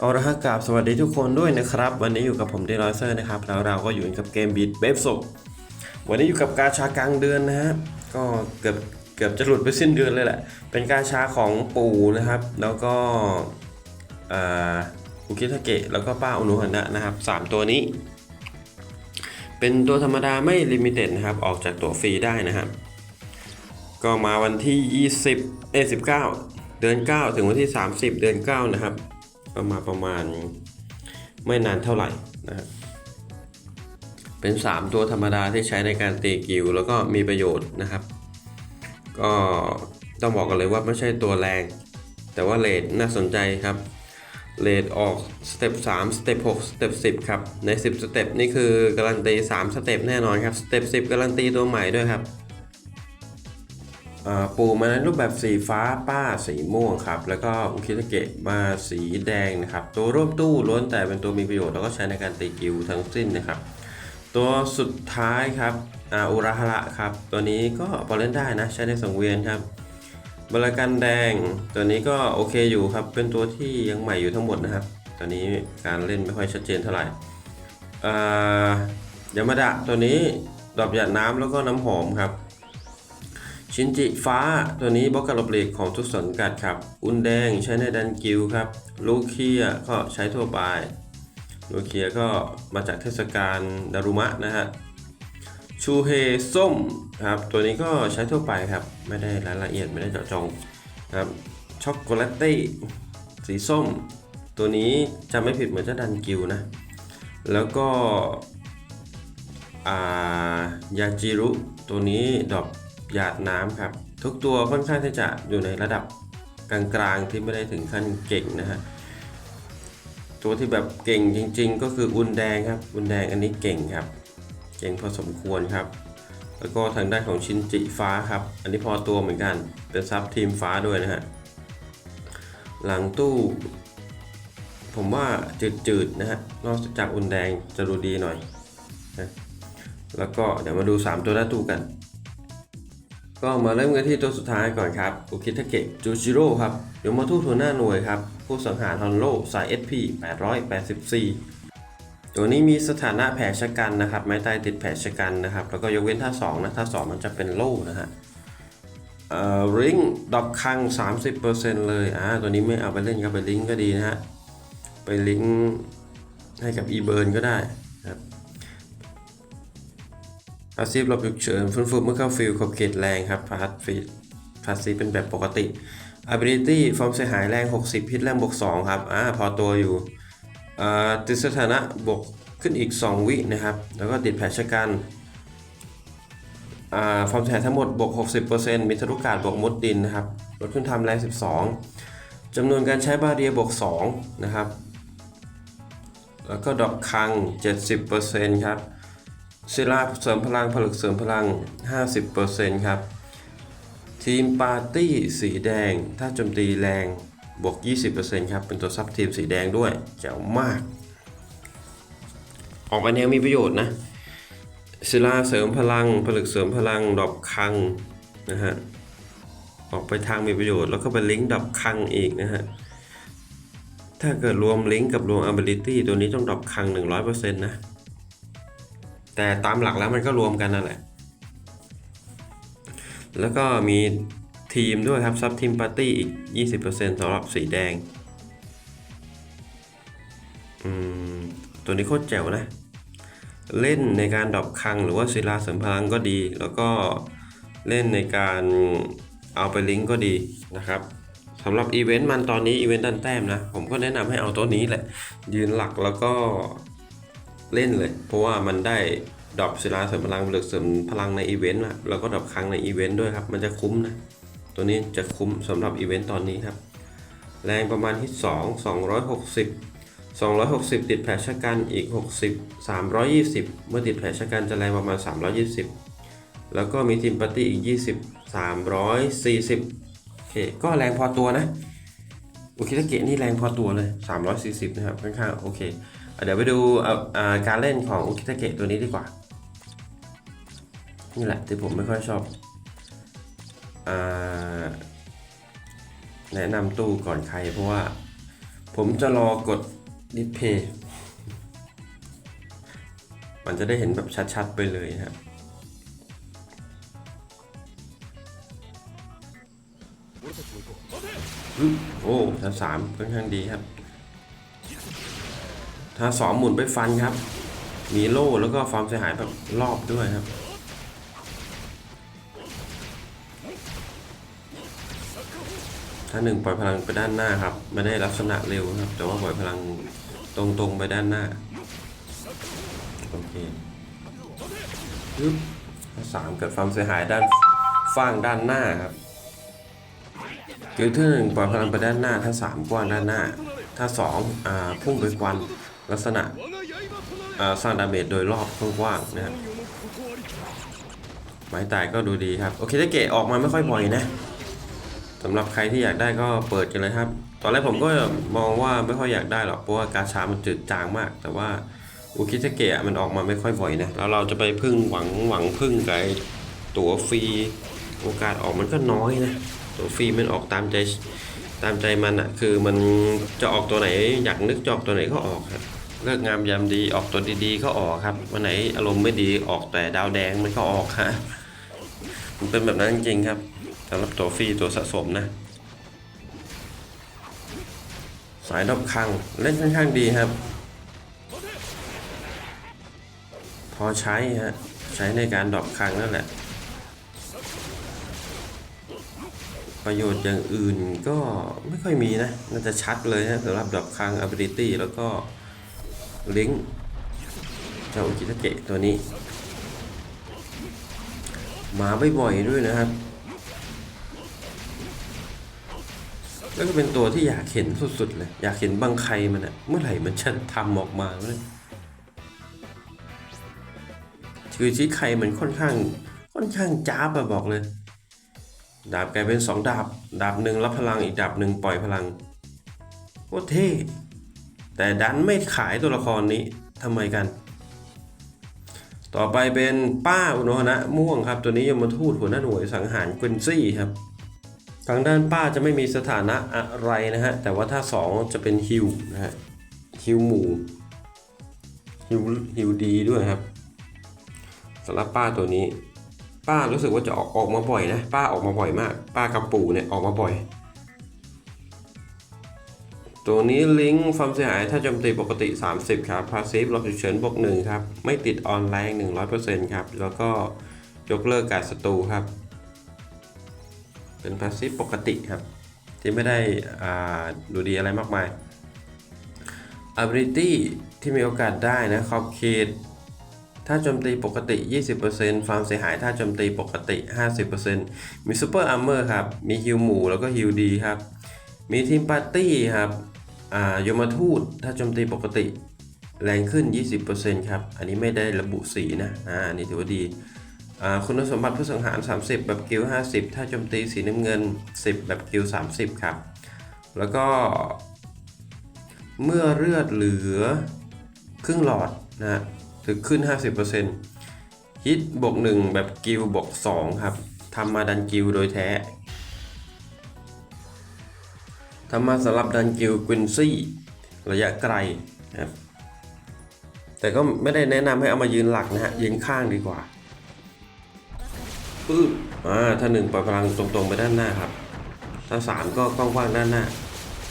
เอาละครับกราบสวัสดีทุกคนด้วยนะครับ วันนี้อยู่กับผมเดลอเซอร์นะครับแล้วเราก็อยู่กับเกมบีดเบฟโซวันนี้อยู่กับกาชากลางเดือนนะฮะก็เกือบเกือบจะหลุดไปสิ้นเดือนเลยแหละ เป็นกาชาของปู่นะครับ แล้วก็อุคิทาเกะแล้วก็ป้าอุนุหันะนะครับสามตัวนี้ เป็นตัวธรรมดาไม่ลิมิเต็ดนะครับ ออกจากตัวฟรีได้นะครับ ก็มาวันที่ 20เอ19 เดือน 9 ถึงวันที่ 30 เดือน 9 นะครับ ก็มาประมาณไม่นานเท่าไหร่นะครับเป็น 3 ตัวธรรมดาที่ใช้ในการตีกิวแล้วก็มีประโยชน์นะครับ ก็ต้องบอกกันเลยว่าไม่ใช่ตัวแรง แต่ว่าเลทน่าสนใจครับเลทออกสเต็ป3สเต็ป6สเต็ป10 ครับ ใน 10 สเต็ปนี่คือการันตี 3 สเต็ปแน่นอนครับ สเต็ป10 การันตีตัวใหม่ด้วยครับ ปูมาในรูปแบบสีฟ้าป้าสีม่วงครับ แล้วก็อุคิตาเกะมาสีแดงนะครับ ตัวรูปตู้ล้วนแต่เป็นตัวมีประโยชน์แล้วก็ใช้ในการตีกิวทั้งสิ้นนะครับ ตัวสุดท้ายครับอาอุราฮระครับ ตัวนี้ก็พอเล่นได้นะ ใช้ในสังเวียนครับบรากันแดง ตัวนี้ก็โอเคอยู่ครับ เป็นตัวที่ยังใหม่อยู่ทั้งหมดนะครับ ตัวนี้การเล่นไม่ค่อยชัดเจนเท่าไหร่ยามาดะตัวนี้ดอกหยาดน้ำแล้วก็น้ำหอมครับ ชินจิฟ้าตัวนี้บล็อกการบหลีกของทุกสังกัดครับ อุนแดงใช้ในดันกิลครับ ลูเคียก็ใช้ทั่วไป ลูเคียก็มาจากเทศกาลดารุมะนะฮะ ชูเฮส้มครับ ตัวนี้ก็ใช้ทั่วไปครับ ไม่ได้รายละเอียดไม่ได้เจาะจงครับ ช็อกโกแลตตี้สีส้ม ตัวนี้จำไม่ผิดเหมือนจะดันกิลนะ แล้วก็ายาจิรุตัวนี้ดอก หยาดน้ำครับ ทุกตัวค่อนข้างที่จะอยู่ในระดับกลางๆที่ไม่ได้ถึงขั้นเก่งนะฮะตัวที่แบบเก่งจริง ๆ ก็คืออุนแดงครับ อุนแดงอันนี้เก่งครับ เก่งพอสมควรครับ แล้วก็ทางด้านของชินจิฟ้าครับ อันนี้พอตัวเหมือนกัน เป็นซับทีมฟ้าด้วยนะฮะหลังตู้ ผมว่าจืดๆนะฮะนอกจากอุนแดงจะดูดีหน่อยแล้วก็เดี๋ยวมาดู 3 ตัวหน้าตู้กัน ก็มาเริ่มกันที่ตัวสุดท้ายก่อนครับอุคิทาเกะจูจิโร่ครับโยมาทูตัวหน้าหน่วยครับ ผู้สังหารฮอนโลสาย SP 884 ตัวนี้มีสถานะแผลชะกันนะครับ ไม้ตายติดแผลชะกันนะครับ แล้วก็ยกเว้นท่า2นะท่า2 มันจะเป็นโล่นะฮะเอ่อริงดอกคัง 30%เลยอ่าตัวนี้ไม่เอาไปเล่นครับไปลิงก์ก็ดีนะฮะ ไปลิงก์ให้กับ e b u r n ก็ได้ นะครับพาสซีฟหลบฉุกเฉินฟื้นฟูเมื่อเข้าฟิลขอบเขตแรงครับพาสฟีพาสซีฟเป็นแบบปกติ ability ฟอร์มเสียหายแรง 60 พิษแรงบวก2ครับอ่าพอตัวอยู่อ่าติดสถานะบวกขึ้นอีก 2 วินะครับ แล้วก็ติดแผลชะกันอ่าฟอร์มเสียหายทั้งหมดบวก 60%มีทะลุกาดบวกมดดินนะครับลดขึ้นทำแรง 12จำนวนการใช้บาเรียบวก2นะครับ แล้วก็ดอกคัง 70%ครับ ศิลาเสริมพลังผลึกเสริมพลัง 50%ครับ ทีมปาร์ตี้สีแดง ถ้าโจมตีแรงบวก 20%ครับ เป็นตัวซับทีมสีแดงด้วยแจ๋วมาก ออกไปแนวมีประโยชน์นะศิลาเสริมพลัง ผลึกเสริมพลัง ดอกคังนะฮะ ออกไปทางมีประโยชน์ แล้วก็ไปลิงก์ดับคังอีกนะฮะ ถ้าเกิดรวมลิงก์กับรวม ability ตัวนี้ต้องดรอปคัง 100%นะ แต่ตามหลักแล้วมันก็รวมกันนั่นแหละ แล้วก็มีทีมด้วยครับซับทีมปาร์ตี้อีก 20%สำหรับสีแดงอืมตัวนี้โคตรแจ๋วนะ เล่นในการดรอปคังหรือว่าศิลาเสริมพลังก็ดี แล้วก็เล่นในการเอาไปลิงก์ก็ดีนะครับสำหรับอีเวนต์มันตอนนี้อีเวนต์ดันแต้มนะ ผมก็แนะนำให้เอาตัวนี้แหละ ยืนหลักแล้วก็ เล่นเลย เพราะว่ามันได้ดรอปศิลาเสริมพลังเหรือเสริมพลังในอีเวนต์อะแล้วก็ดรอปครั้งในอีเวนต์ด้วยครับ มันจะคุ้มนะ ตัวนี้จะคุ้มสำหรับอีเวนต์ตอนนี้ครับ แรงประมาณที่ 2 260 260 ติดแผลชะกันอีก 60 320 เมื่อติดแผลชะกันจะแรงประมาณ 320 แล้วก็มีทีมปาร์ตี้อีก 20 340โอเคก็แรงพอตัวนะโอเคถ้าเกะนี่แรงพอตัวเลย 340 นะครับค่อนข้างโอเค เดี๋ยวไปดูการเล่นของอุคิตาเกะตัวนี้ดีกว่า นี่แหละที่ผมไม่ค่อยชอบอแนะนำตู้ก่อนใครเพราะว่า ผมจะรอกดดิสเพย์มันจะได้เห็นแบบชัดๆไปเลยนะครับอืมโอ้ท่าสามค่อนข้างดีครับ ท่าสองหมุนไปฟันครับ มีโล่แล้วก็ความเสียหายแบบรอบด้วยครับ ถ้าหนึ่งปล่อยพลังไปด้านหน้าครับ ไม่ได้ลักษณะเร็วครับ แต่ว่าปล่อยพลังตรงๆไปด้านหน้า โอเคปึ๊บท่าสามเกิดความเสียหายด้านฟางด้านหน้าครับคือที่หนึ่งปล่อยพลังไปด้านหน้า ถ้าสามกว้างด้านหน้า ถ้าสองอ่าพุ่งไปควัน ลักษณะสร้างดาเมจโดยรอบกว้างๆนะครับไม้ตายก็ดูดีครับ โอเคถ้าเกะออกมาไม่ค่อยบ่อยนะสำหรับใครที่อยากได้ก็เปิดกันเลยครับ ตอนแรกผมก็มองว่าไม่ค่อยอยากได้หรอกเพราะว่ากาชามันจืดจางมาก แต่ว่าอุคิเกะมันออกมาไม่ค่อยบ่อยนะแล้วเราจะไปพึ่งหวังหวังพึ่งกับไอ้ตั๋วฟรีโอกาสออกมันก็น้อยนะตั๋วฟรีมันออกตามใจตามใจมันอะคือมันจะออกตัวไหนอยากนึกจอกตัวไหนก็ออกครับ เลิกงามยามดีออกตัวดีๆก็ออกครับวันไหนอารมณ์ไม่ดีออกแต่ดาวแดงมันก็ออกฮะมันเป็นแบบนั้นจริงครับสำหรับตัวฟรีตัวสะสมนะ สายดอกคังเล่นค่อนข้างดีครับ พอใช้ฮะใช้ในการดอกคังนั่นแหละ ประโยชน์อย่างอื่นก็ไม่ค่อยมีนะน่าจะชัดเลยนะสำหรับดอกคัง ability แล้วก็ ลิงเจ้าอุกิตะเกะตัวนี้ มาบ่อยๆด้วยนะครับ แล้วก็เป็นตัวที่อยากเห็นสุดๆเลย อยากเห็นบังใครมันอะเมื่อไหร่มันจะทำออกมาเลยคือชี้ใครมันค่อนข้างค่อนข้างจ้าบอะบอกเลย ดาบกลายเป็นสองดาบ ดาบหนึ่งรับพลังอีกดาบหนึ่งปล่อยพลังโคตรเท่ แต่ดันไม่ขายตัวละครนี้ทำไมกัน ต่อไปเป็นป้าอุณหนะม่วงครับ ตัวนี้ยมทูตหัวหน้าหน่วยสังหารกวินซี่ครับทางด้านป้าจะไม่มีสถานะอะไรนะฮะ แต่ว่าถ้าสองจะเป็นฮิวนะฮะฮิวหมูฮิวฮิวดีด้วยครับสำหรับป้าตัวนี้ ป้ารู้สึกว่าจะออกออกมาบ่อยนะ ป้าออกมาบ่อยมาก ป้ากับปู่เนี่ยออกมาบ่อย ตัวนี้ลิงก์ความเสียหายถ้าโจมตีปกติ 30 ครับพาซีฟลบฉุกเฉินบวก1ครับ ไม่ติดออนไลน์ 100%ครับ แล้วก็ยกเลิกการศัตรูครับ เป็นพาซีฟปกติครับ ที่ไม่ได้ดูดีอะไรมากมาย ability ที่มีโอกาสได้นะขอบเขตถ้าโจมตีปกติ 20%ความเสียหายถ้าโจมตีปกติ 50%มีซูเปอร์อาร์เมอร์ครับ มีฮิวหมู่แล้วก็ฮิวดีครับ มีทีมปาร์ตี้ครับ ยมทูตถ้าโจมตีปกติแรงขึ้น 20%ครับ อันนี้ไม่ได้ระบุสีนะ อ่าอันนี้ถือว่าดี อ่า คุณสมบัติผู้สังหาร 30 แบบกิล50 ถ้าโจมตีสีน้ำเงิน 10 แบบกิล30 ครับ แล้วก็ เมื่อเลือดเหลือครึ่งหลอดนะฮะถึงขึ้น 50%ฮิตบวก1แบบกิลบวก2ครับ ทำมาดันกิลโดยแท้ ทำมาสำหรับดันกิลกวินซี่ระยะไกลนะครับแต่ก็ไม่ได้แนะนำให้เอามายืนหลักนะฮะยืนข้างดีกว่าปึ๊บอ่าถ้าหนึ่งปล่อยพลังตรงๆไปด้านหน้าครับ ถ้าสามก็กว้างๆด้านหน้า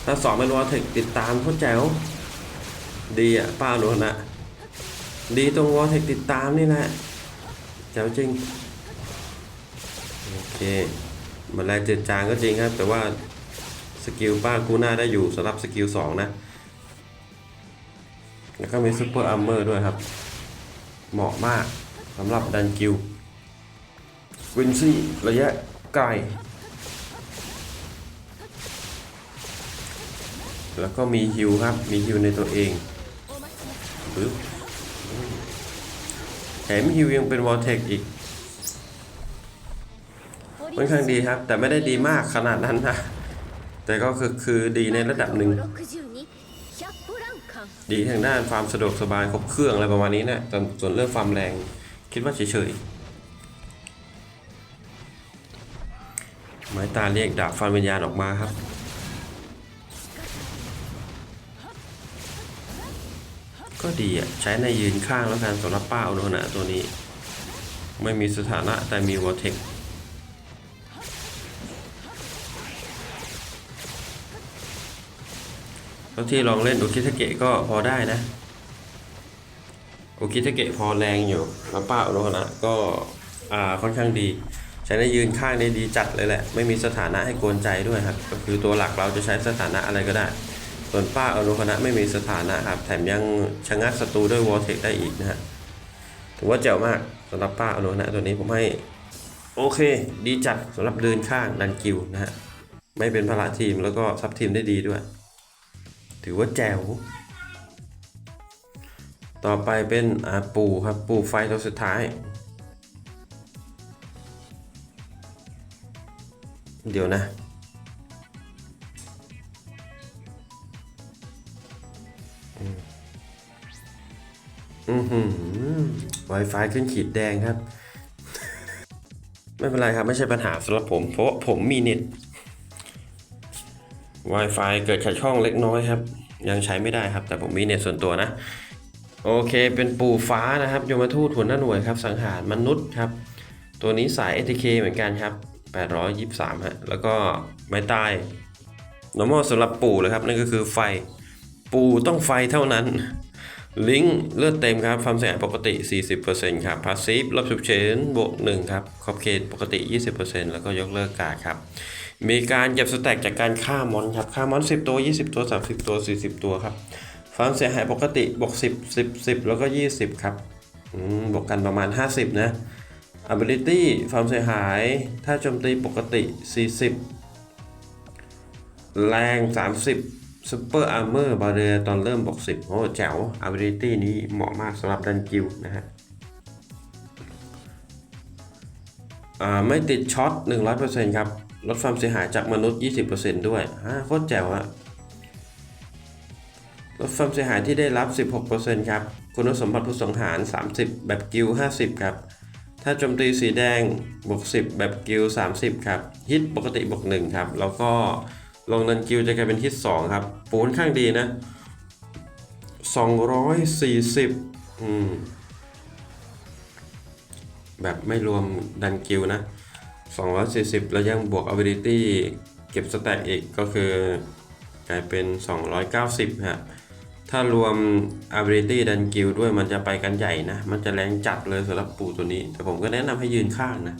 ถ้าสองเป็นวอเทคติดตามโคตรแจ๋วดีอะป้าหนูนะดีตรงวอเทคติดตามนี่แหละแจ๋วจริง โอเคมันแรงเจ็ดจางก็จริงครับ แต่ว่า สกิลป้ากูหน้าได้อยู่สำหรับสกิลสองนะ แล้วก็มีซูเปอร์อาร์เมอร์ด้วยครับ เหมาะมากสำหรับดันกิลวินซี่ระยะไกลแล้วก็มีฮิวครับ มีฮิวในตัวเองปึ๊บแถมฮิวยังเป็นวอลเทคอีกค่อนข้างดีครับ แต่ไม่ได้ดีมากขนาดนั้นนะ แต่ก็คือคือดีในระดับหนึ่ง ดีทางด้านความสะดวกสบายครบเครื่องอะไรประมาณนี้นะแต่ส่วนเรื่องความแรงคิดว่าเฉยๆ ไม้ตาเรียกดาบฟันวิญญาณออกมาครับก็ดีอะใช้ในยืนข้างแล้วกันสำหรับป้าอุโนนะตัวนี้ ไม่มีสถานะแต่มีวอเทค บาที่ลองเล่นโอคิทาเกะก็พอได้นะโอคิทาเกะพอแรงอยู่แล้วป้าโอโนนะก็อ่าค่อนข้างดีใช้ในยืนข้างได้ดีจัดเลยแหละ ไม่มีสถานะให้กวนใจด้วยครับ ก็คือตัวหลักเราจะใช้สถานะอะไรก็ได้ ส่วนป้าอนุคณะไม่มีสถานะครับ แถมยังชะงักศัตรูด้วยวอลเทคได้อีกนะฮะ ถือว่าแจ๋วมากสำหรับป้าอนุคณะตัวนี้ผมให้ โอเค ดีจัดสำหรับเดินข้างดันกิวนะฮะ ไม่เป็นภาระทีมแล้วก็ซับทีมได้ดีด้วย ถือว่าแจ๋ว ต่อไปเป็นปูครับปูไฟตัวสุดท้าย เดี๋ยวนะอือหือ Wi-Fi ขึ้นขีดแดงครับ ไม่เป็นไรครับ ไม่ใช่ปัญหาสำหรับผม เพราะผมมีเน็ต Wi-Fi เกิดขัดข้องเล็กน้อยครับ ยังใช้ไม่ได้ครับ แต่ผมมีเน็ตส่วนตัวนะ โอเค เป็นปู่ฟ้านะครับยมทูตหัวหน้าหน่วยครับ สังหารมนุษย์ครับ ตัวนี้สาย ATK เหมือนกันครับ 823ฮะแล้วก็ไม้ตาย normal สำหรับปู่เลยครับ นั่นก็คือไฟ ปู่ต้องไฟเท่านั้น ลิงก์เลือดเต็มครับความเสียหายปกติ 40%ครับพาสซีฟรับฉุกเฉินบวก1ครับขอบเขตปกติ 20%แล้วก็ยกเลิกการครับ มีการเก็บสแต็กจากการฆ่ามอนครับฆ่ามอน 10 ตัว 20 ตัว 30 ตัว 40 ตัวครับความเสียหายปกติบวก10 10 10 แล้วก็ 20 ครับบวกกันประมาณ 50 นะ ability ความเสียหาย ถ้าโจมตีปกติ 40 แรง 30 Super Armor Barrier ตอนเริ่มบอก10 โอ้แจ๋ว Ability นี้เหมาะมากสำหรับดันกิลนะฮะไม่ติดช็อต 100%ครับ ลดความเสียหายจากมนุษย์ 20%ด้วยฮะโคตรแจ๋วอะลดความเสียหายที่ได้รับ 16%ครับ คุณสมบัติผู้สังหาร 30 แบบกิล50 ครับ ถ้าโจมตีสีแดงบวก10 แบบกิล30 ครับ ฮิตปกติบวก1ครับ แล้วก็ลงนันกิลจะกลายเป็นฮิต2ครับ ปูนข้างดีนะ 240 อืม แบบไม่รวมดันกิลนะ 240 แล้วยังบวก ability เก็บสแต็กอีกก็คือกลายเป็น 290 ฮะ ถ้ารวม ability ดันกิลด้วยมันจะไปกันใหญ่นะ มันจะแรงจัดเลยสำหรับปูตัวนี้ แต่ผมก็แนะนำให้ยืนข้างนะ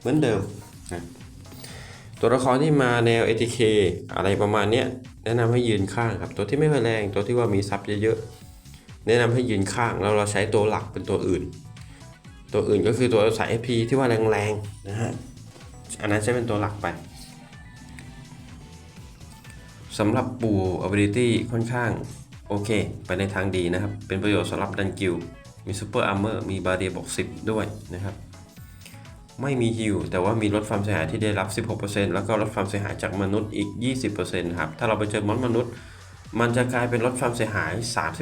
เหมือนเดิมนะตัวละครที่มาแนว ATK อะไรประมาณเนี้ยแนะนำให้ยืนข้างครับ ตัวที่ไม่ค่อยแรงตัวที่ว่ามีซับเยอะๆแนะนำให้ยืนข้างแล้วเราใช้ตัวหลักเป็นตัวอื่น ตัวอื่นก็คือตัวสาย FP ที่ว่าแรงๆนะฮะ อันนั้นใช้เป็นตัวหลักไปสำหรับปู่ ability ค่อนข้างโอเค ไปในทางดีนะครับ เป็นประโยชน์สำหรับดันกิลมี Super Armor มีบาเรียบอก10 ด้วยนะครับ ไม่มีฮิวแต่ว่ามีลดความเสียหายที่ได้รับ 16%แล้วก็ลดความเสียหายจากมนุษย์อีก 20%ครับ ถ้าเราไปเจอมอนมนุษย์ มันจะกลายเป็นลดความเสียหาย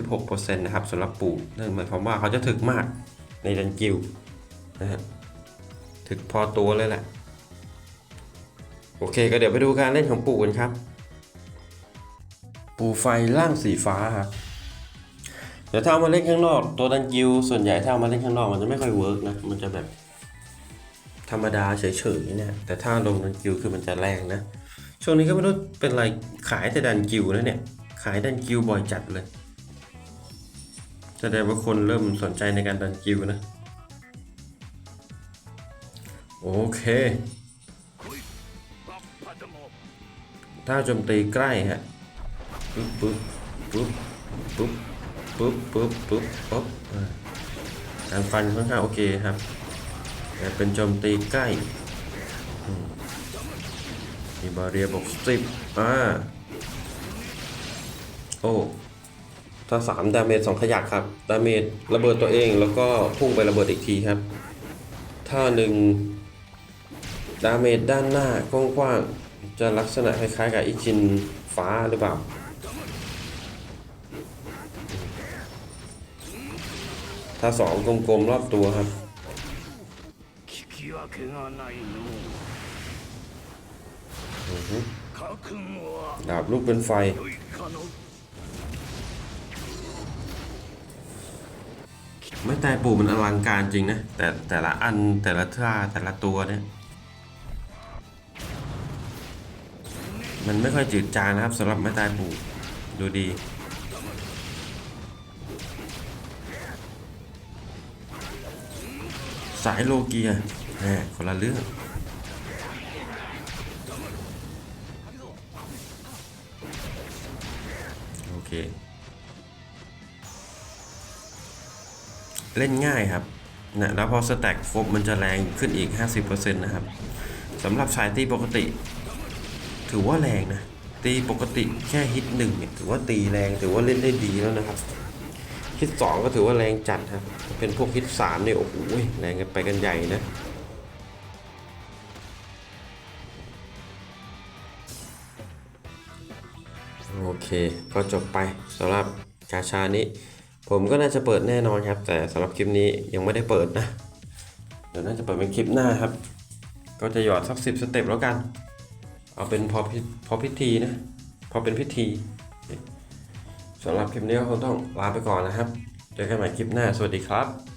36%นะครับสำหรับปู่นั่นหมายความว่าเขาจะถึกมากในดันกิล นะฮะถึกพอตัวเลยแหละ โอเคก็เดี๋ยวไปดูการเล่นของปู่กันครับ ปู่ไฟล่างสีฟ้าครับเดี๋ยวถ้าเอามาเล่นข้างนอกตัวดันกิลส่วนใหญ่ถ้าเอามาเล่นข้างนอกมันจะไม่ค่อยเวิร์กนะมันจะแบบธรรมดาเฉยๆเนี่ยแต่ถ้าลงดันกิลคือมันจะแรงนะช่วงนี้ก็ไม่รู้เป็นไรขายแต่ดันกิลนะเนี่ยขายดันกิลบ่อยจัดเลยแสดงว่าคนเริ่มสนใจในการดันกิลนะ โอเคถ้าโจมตีใกล้ฮะปุ๊บปุ๊บปุ๊บปุ๊บปุ๊บปุ๊บปุ๊บปุ๊บอ่าการฟันค่อนข้างโอเคครับแต่เป็นโจมตีใกล้มีบาเรียบอกสิบอ่าโอ้ถ้าสามดาเมจสองขยักครับ ดาเมจระเบิดตัวเองแล้วก็พุ่งไประเบิดอีกทีครับ ถ้าหนึ่ง ดาเมจด้านหน้ากว้างๆจะลักษณะคล้ายๆกับอิจินฟ้าหรือเปล่าถ้าสองกลมๆรอบตัวครับดาบลูกเป็นไฟ ไม่ตายปู่มันอลังการจริงนะ แต่แต่ละอันแต่ละท่าแต่ละตัวเนี่ย มันไม่ค่อยจืดจางนะครับสำหรับไม่ตายปู่ดูดี สายโลเกียแหมคนละเรื่องโอเค เล่นง่ายครับนะแล้วพอสแต็กครบมันจะแรงขึ้นอีก 50%นะครับสำหรับสายตีปกติ ถือว่าแรงนะ ตีปกติแค่ฮิตหนึ่งเนี่ยถือว่าตีแรงถือว่าเล่นได้ดีแล้วนะครับฮิตสองก็ถือว่าแรงจัดครับ เป็นพวกฮิตสามเนี่ยโอ้โหแรงกันไปกันใหญ่นะโอเค ก็จบไปสำหรับกาชานี้ ผมก็น่าจะเปิดแน่นอนครับ แต่สำหรับคลิปนี้ยังไม่ได้เปิดนะ เดี๋ยวน่าจะเปิดเป็นคลิปหน้าครับ ก็จะหยอดสักสิบสเต็ปแล้วกัน เอาเป็นพอพิพอพิธีนะ พอเป็นพิธีสำหรับคลิปนี้ก็คงต้องลาไปก่อนนะครับ เจอกันใหม่คลิปหน้า สวัสดีครับ